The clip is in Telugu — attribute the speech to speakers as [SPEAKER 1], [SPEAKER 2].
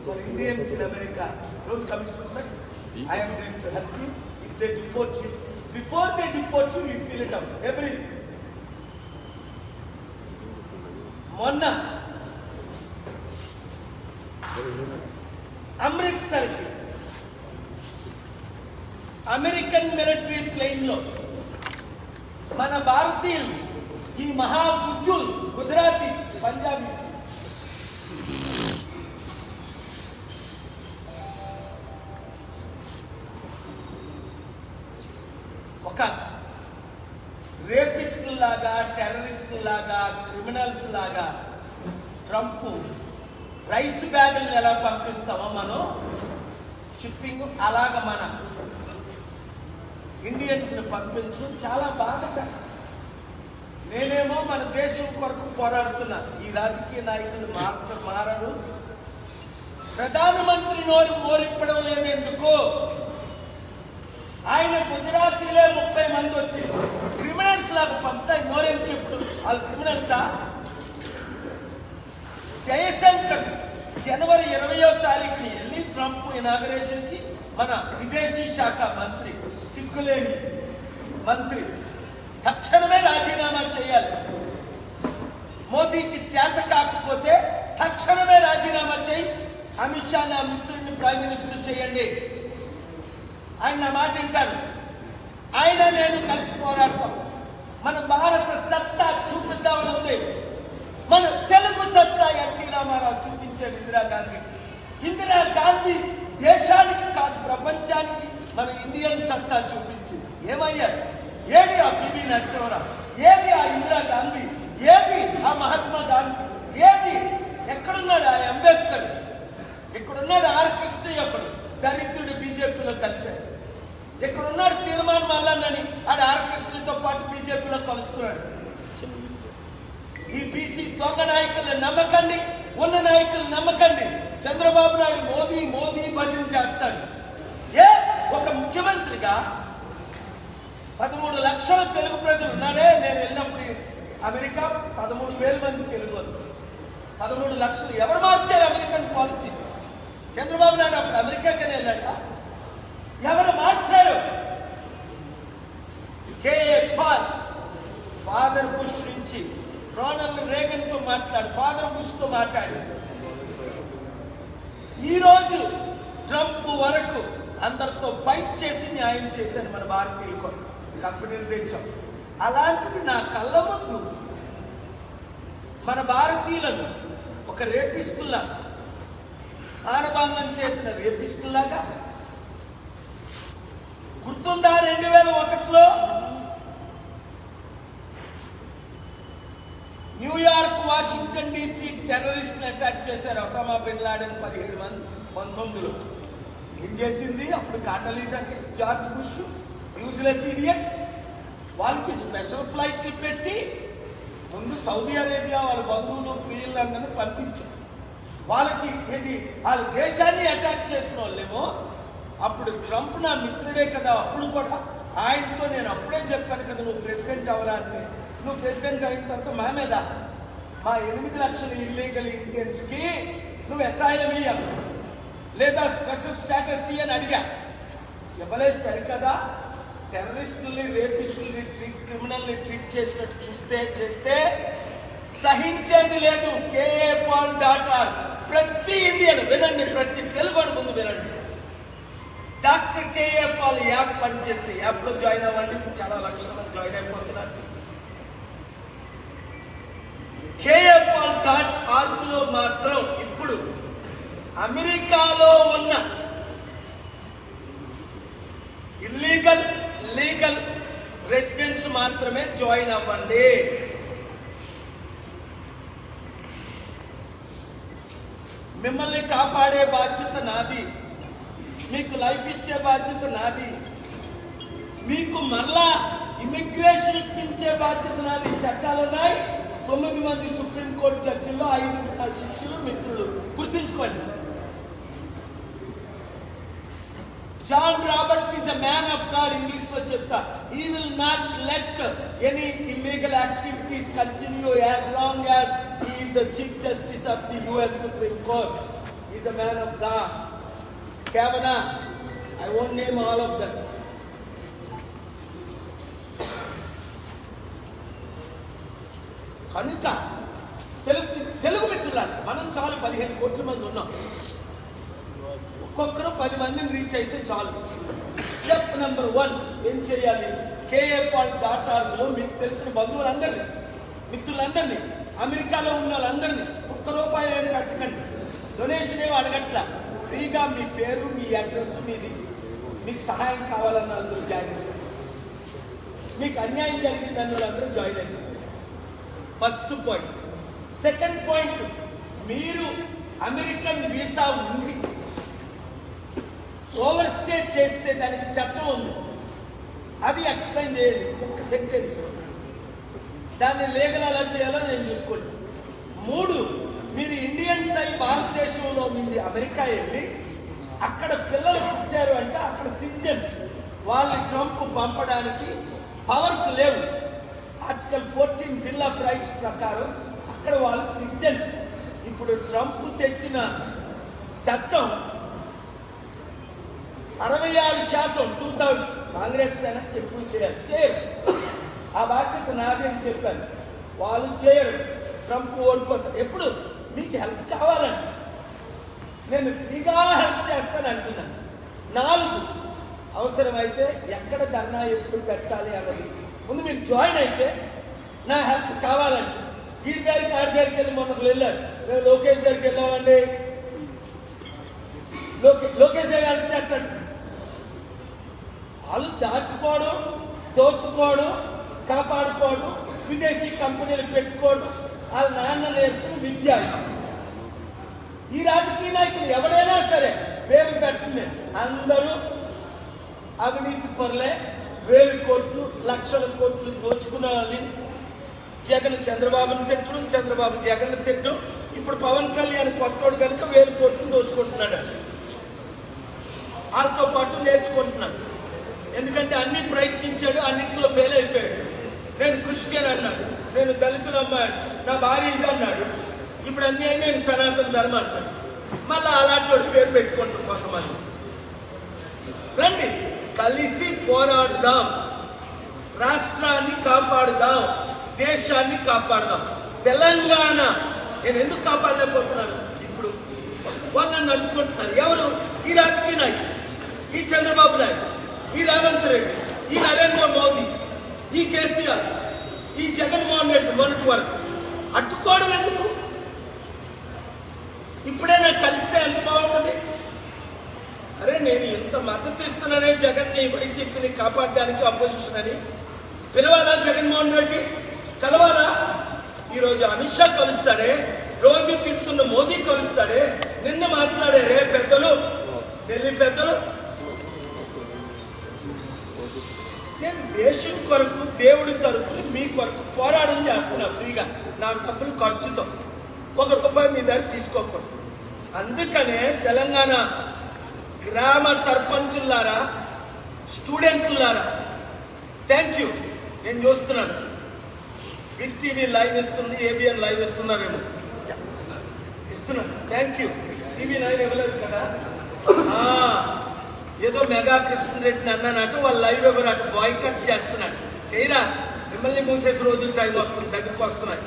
[SPEAKER 1] for Indians in America, don't commit suicide. I am going to help you. If they deport you, before they deport you, you fill it up. Every మొన్న అమృత్సర్కి అమెరికన్ మిలిటరీ ప్లేన్ లో మన భారతీయులు ఈ మహాబుజ్జులు గుజరాతీస్ పంజాబీస్ ఒక్క రేపిస్ట్ లాగా లాగా క్రిమినల్స్ లాగా ట్రంప్ రైస్ బ్యాగులు ఎలా పంపిస్తామో మనం షిప్పింగ్ అలాగ మన ఇండియన్స్ని పంపించడం చాలా బాధ నేనేమో మన దేశం కొరకు పోరాడుతున్నా. ఈ రాజకీయ నాయకులు మార్చ మారరు. ప్రధానమంత్రి నోరు మోరిప్పడం లేదు ఎందుకో ఆయన గుజరాతీలే ముప్పై మంది వచ్చి క్రిమినల్స్ లాగా పంపుతాయి. నోరెందుకు ఇప్పుడు వాళ్ళు క్రిమినల్సా జయశంకర్ జనవరి ఇరవయో తారీఖుని వెళ్ళి ట్రంప్ ఇనాగరేషన్కి మన విదేశీ శాఖ మంత్రి సిగ్గులేని మంత్రి తక్షణమే రాజీనామా చేయాలి. మోదీకి చేత కాకపోతే తక్షణమే రాజీనామా చేయి. అమిత్ షా నా మిత్రుడిని ప్రైమ్ మినిస్టర్ చేయండి. ఆయన నా మాట వింటారు. ఆయన నేను కలిసి పోరాడతాం మన భారత సత్తా చూపిద్దామని ఉంది. మన తెలుగు సత్తా ఎన్టీ రామారావు చూపించాడు ఇందిరాగాంధీ ఇందిరాగాంధీ దేశానికి కాదు ప్రపంచానికి మన ఇండియన్ సత్తా చూపించింది ఏమయ్యారు? ఏది ఆ పివి నరసింహరావు? ఏది ఆ ఇందిరాగాంధీ ఏది ఆ మహాత్మా గాంధీ? కలుస్తున్నాడు. ఈ బీసీ దొంగ నాయకులను నమ్మకండి ఉన్న నాయకులు నమ్మకండి చంద్రబాబు నాయుడు మోదీ మోదీ భజన చేస్తాడు. ఏ? ఒక ముఖ్యమంత్రిగా పదమూడు లక్షల తెలుగు ప్రజలు ఉన్నారే. నేను వెళ్ళినప్పుడు అమెరికా పదమూడు వేల మంది తెలుగు పదమూడు లక్షలు ఎవరు మార్చారు అమెరికన్ పాలసీస్? చంద్రబాబు నాయుడు అప్పుడు అమెరికాకనే వెళ్ళాట ఎవరు మార్చారు కేఏ పాల్ ఫాదర్ బుష్ నుంచి రోనల్డ్ రేగన్తో మాట్లాడు ఫాదర్ బుష్తో మాట్లాడు. ఈరోజు ట్రంప్ వరకు అందరితో ఫైట్ చేసి న్యాయం చేశాను మన భారతీయులు కూడా కంపెనీలు తెచ్చాం అలాంటిది నా కళ్ళ ముందు మన భారతీయులను ఒక రేపిస్టులా ఆనబాంధం చేసిన రేపిస్టులాగా గుర్తుందా రెండు వేల ఒకటిలో? టెర్రరిస్ట్ని అటాక్ చేశారు ఒసామా బిన్ లాడెన్ పదిహేడు మంది పంతొమ్మిదిలో. ఏం చేసింది? అప్పుడు కాటలీజా జార్జ్ బుష్ యూజ్లెస్ ఇడియట్స్ వాళ్ళకి స్పెషల్ ఫ్లైట్లు పెట్టి ముందు సౌదీ అరేబియా వాళ్ళ బంధువులు ప్రియులందరినీ పంపించారు. వాళ్ళకి ఏంటి? వాళ్ళ దేశాన్ని అటాక్ చేసిన వాళ్ళేమో అప్పుడు ట్రంప్ నా మిత్రుడే కదా అప్పుడు కూడా ఆయనతో నేను అప్పుడే చెప్పాను కదా నువ్వు ప్రెసిడెంట్ అవరా అంటే? నువ్వు ప్రెసిడెంట్ అయిన తర్వాత మా మీద మా ఎనిమిది లక్షల ఇల్లీగల్ ఇండియన్స్కి నువ్వు ఎస్ఐలం ఇయ్యావు లేదా స్పెషల్ స్టేటస్ అని అడిగా. ఇవ్వలేదు సరికదా? టెర్రరిస్టుల్ని రేపిస్టుల్ని ట్రీట్ క్రిమినల్ని ట్రీట్ చేసినట్టు చూస్తే చేస్తే సహించేది లేదు. K A Paul dot R ప్రతి ఇండియన్ వినండి ప్రతి తెలుగు ముందు వినండి. డాక్టర్ కేఏ పాల్ యాప్ పనిచేస్తే యాప్లో జాయిన్ అవ్వండి. చాలా లక్షల మంది జాయిన్ అయిపోతున్నారు. కేఏ పాల్ డాట్ ఆర్గ్లో మాత్రం ఇప్పుడు అమెరికాలో ఉన్న ఇల్లీగల్ లీగల్ రెసిడెంట్స్ మాత్రమే జాయిన్ అవ్వండి. మిమ్మల్ని కాపాడే బాధ్యత నాది. మీకు లైఫ్ ఇచ్చే బాధ్యత నాది. మీకు మరలా ఇమిగ్రేషన్ ఇప్పించే బాధ్యత నాది. చట్టాలు ఉన్నాయి తొమ్మిది మంది సుప్రీంకోర్టు జడ్జిల్లో ఐదు నా శిష్యులు మిత్రులు గుర్తుంచుకోండి John Roberts is a man of God English లో చెప్తా he will not let any illegal activities continue as long as he the chief justice of the US Supreme Court he is a man of God Kavanaugh I won't name all of them కనుక తెలుగు తెలుగు మిత్రులారు మనం చాలు పదిహేను కోట్ల మంది ఉన్నాం. ఒక్కొక్కరు పది మందిని రీచ్ అయితే చాలు. స్టెప్ నెంబర్ వన్ ఏం చేయాలి? కేఏపాల్ డాట్ ఆర్గ్లో మీకు తెలిసిన బంధువులందరినీ మిత్రులందరినీ అమెరికాలో ఉన్న వాళ్ళందరినీ ఒక్క రూపాయి ఏం కట్టకండి. డొనేషన్ ఏమి అడగట్ల. ఫ్రీగా మీ పేరు మీ అడ్రస్ మీది. మీకు సహాయం కావాలన్న అందరూ జాయిన్ మీకు అన్యాయం జరిగింది వాళ్ళందరూ జాయిన్ అయ్యారు. ఫస్ట్ పాయింట్ సెకండ్ పాయింట్ మీరు అమెరికన్ వీసా ఉంది. ఓవర్ స్టే చేస్తే దానికి చట్టం ఉంది. అది ఎక్స్ప్లెయిన్ చేయాలి. ఒక సెంటెన్స్ దాన్ని లీగల్ ఎలా చేయాలో నేను చూసుకోండి. మూడు మీరు ఇండియన్స్ అయి భారతదేశంలో మీది అమెరికా వెళ్ళి అక్కడ పిల్లలు పుట్టారు అంటే అక్కడ సిటిజన్స్ వాళ్ళని ట్రంప్ పంపడానికి పవర్స్ లేవు. Article four fourteen bill of rights ప్రకారం అక్కడ వాళ్ళు సిటిజన్స్. ఇప్పుడు ట్రంప్ తెచ్చిన చట్టం అరవై ఆరు శాతం టూ థౌజండ్స్ కాంగ్రెస్ సెనెట్ ఎప్పుడు చేయాలి చేయరు. ఆ బాధ్యత నాది అని చెప్పాను వాళ్ళు చేయరు. ట్రంప్ ఓడిపోతారు ఎప్పుడు? మీకు హెల్ప్ కావాలండి నేను ఫ్రీగా హెల్ప్ చేస్తాను అంటున్నాను. నాలుగు. అవసరమైతే ఎక్కడ ధర్నా ఎప్పుడు పెట్టాలి అన్నది. ముందు మీరు జాయిన్ అయితే నా హెల్ప్ కావాలంటే. వీడి దగ్గరికి ఆడి దగ్గరికి వెళ్ళి మొన్నకు వెళ్ళారు. మేము లోకేష్ దగ్గరికి వెళ్ళామండి. లోకే లోకేష్ హెల్ప్ చేస్తాడు. వాళ్ళు దాచుకోవడం దోచుకోవడం కాపాడుకోవడం విదేశీ కంపెనీలు పెట్టుకోవడం వాళ్ళ నాన్న నేర్పిన విద్య ఈ రాజకీయ నాయకులు ఎవడైనా సరే పేరు పెట్టండి అందరూ అవినీతి పరులే వేలు కోట్లు లక్షల కోట్లు దోచుకున్న వాళ్ళని జగన్ చంద్రబాబును తిట్టడం చంద్రబాబు జగన్ తిట్టడం ఇప్పుడు పవన్ కళ్యాణ్ కొత్తోడు కనుక వేలు కోట్లు దోచుకుంటున్నాడు. వాళ్ళతో పాటు నేర్చుకుంటున్నాడు. ఎందుకంటే అన్ని ప్రయత్నించాడు అన్నింటిలో ఫెయిల్ అయిపోయాడు. నేను క్రిస్టియన్ అన్నాడు నేను దళితులు అమ్మాడు నా భార్య ఇది అన్నాడు. ఇప్పుడు అన్నీ నేను సనాతన ధర్మం అంటాను మళ్ళీ అలాంటి వాడు పేరు పెట్టుకుంటారు కొంతమంది. రండి కలిసి పోరాడుదాం. రాష్ట్రాన్ని కాపాడుదాం. దేశాన్ని కాపాడుదాం. తెలంగాణ. నేను ఎందుకు కాపాడలేకపోతున్నాను? ఇప్పుడు వాళ్ళు నన్ను అడ్డుకుంటున్నారు. ఎవరు? ఈ రాజకీయ నాయకులు ఈ చంద్రబాబు నాయుడు. ఈ రేవంత్ రెడ్డి. ఈ నరేంద్ర మోదీ. ఈ కేసీఆర్. ఈ జగన్మోహన్ రెడ్డి మొన్నటి వరకు. అడ్డుకోవడం ఎందుకు? ఇప్పుడే నాకు కలిస్తే ఎంత బాగుంటుంది? అరే నేను ఎంత మద్దతు ఇస్తున్నానే జగన్ని వైసీపీని కాపాడడానికి అపోజిషన్ అని? పిలవాలా జగన్మోహన్ రెడ్డి? కలవాలా? ఈరోజు అమిత్ షా కలుస్తాడే రోజు తిడుతున్న మోదీ కలుస్తాడే నిన్న మాట్లాడారే పెద్దలు. ఢిల్లీ పెద్దలు. నేను దేశం కొరకు దేవుడి తరపున మీ కొరకు పోరాటం చేస్తున్నా ఫ్రీగా. నా డబ్బులు ఖర్చుతో. ఒక రూపాయి మీ దగ్గర తీసుకోకూడదు. అందుకనే తెలంగాణ గ్రామ సర్పంచులారా స్టూడెంట్లారా థ్యాంక్ యూ నేను చూస్తున్నాను. బిగ్ టీవీ లైవ్ ఇస్తుంది ఏబిఎన్ లైవ్ ఇస్తున్నారేమో. ఇస్తున్నాను థ్యాంక్ యూ టీవీ లైవ్ ఇవ్వలేదు కదా? ఏదో మెగా కృష్ణరెడ్డిని అన్నానట వాళ్ళు లైవ్ ఎవరు అటు బాయ్ కట్ చేస్తున్నాడు చేయరా? మిమ్మల్ని మూసేసి రోజులు టైం వస్తుంది దగ్గరకు వస్తున్నాడు